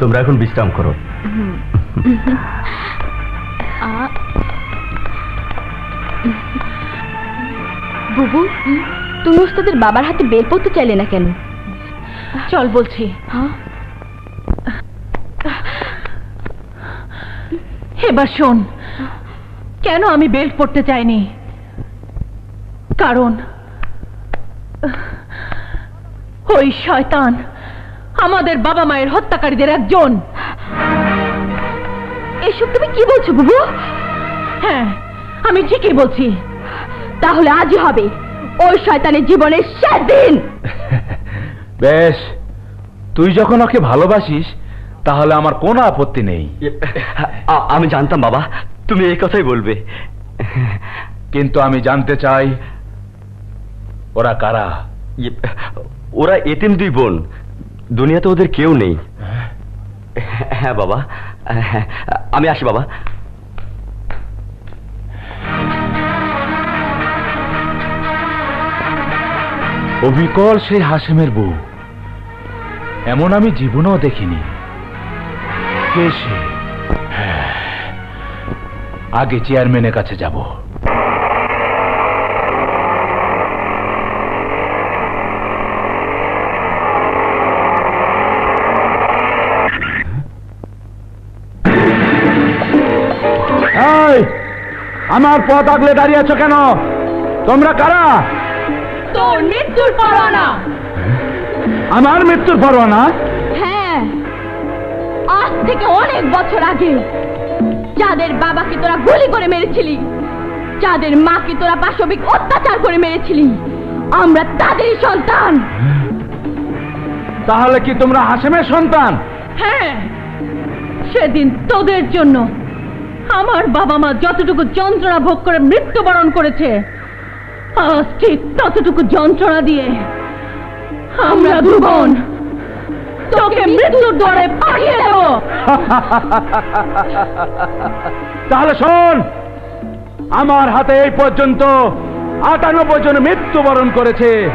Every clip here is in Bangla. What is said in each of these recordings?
তোমরা এখন বিশ্রাম করো। বুবু তুমি ওস্তাদের বাবার হাতে বের পড়তে চাইলে না কেন? চল বলছি। এবার শোন কেন আমি বেল্ট পড়তে চাইনি? কারণ ওই শয়তান আমাদের বাবা মায়ের হত্যাকারীদের একজন। এসব তুমি কি বলছো বুবু? হ্যাঁ আমি ঠিকই বলছি। তাহলে আজই হবে। ওই শয়তানের জীবনের শেষ দিন! বেশ তুই যখন ওকে ভালোবাসিস তাহলে আমার কোনো আপত্তি নেই। আমি জানতাম বাবা তুমি এই কথাই বলবে। কিন্তু আমি জানতে চাই ওরা কারা? ইয়ে, ওরা এতিম দুই বোন। দুনিয়াতে ওদের কেউ নেই। হ্যাঁ। বাবা। হ্যাঁ, আমি আসি বাবা। অবিকল সেই হাসেমের বউ। এমন আমি জীবনেও দেখিনি। কে সে? হ্যাঁ, আগে চেয়ারম্যানের কাছে যাব। আমার পথ আগলে দাঁড়িয়ে আছো কেন? তোমরা কারা? তোর মৃত্যুর পরোয়ানা। আমার মৃত্যুর পরোয়ানা? হ্যাঁ আজ থেকে অনেক বছর আগে যাদের বাবাকে তোরা গুলি করে মেরেছিলি যাদের মাকে তোরা পাশবিক অত্যাচার করে মেরেছিলি আমরা তাদেরই সন্তান। তাহলে কি তোমরা হাসেমের সন্তান? হ্যাঁ সেদিন তোদের জন্য আমার বাবা মা যতটুকু যন্ত্রণা ভোগ করে মৃত্যুবরণ করেছে, আজ ঠিক ততটুকু যন্ত্রণা দিয়ে আমরা দু বোন তোকে মৃত্যুর দ্বারে পাঠিয়ে দেব। তাহলে শোন, আমার হাতে এই পর্যন্ত আটানব্বই জন মৃত্যুবরণ করেছে,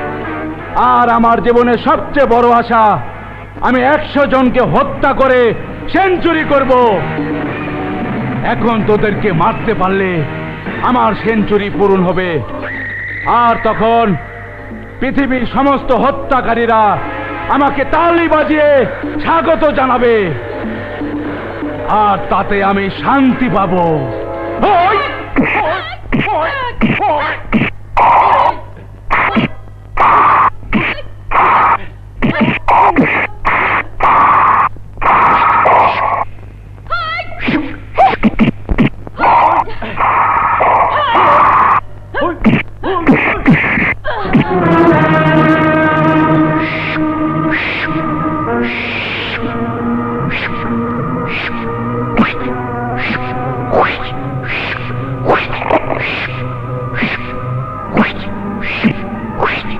আর আমার জীবনের সবচেয়ে বড় আশা, আমি একশো জনকে হত্যা করে সেঞ্চুরি করব। এখন তোদেরকে মারতে পারলে আমার সেঞ্চুরি পূরণ হবে আর তখন পৃথিবীর সমস্ত হত্যাকারীরা আমাকে তালি বাজিয়ে স্বাগত জানাবে আর তাতে আমি শান্তি পাবো ওই! ওই! ওই! ওই!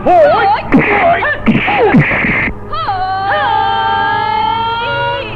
Ой! Ой!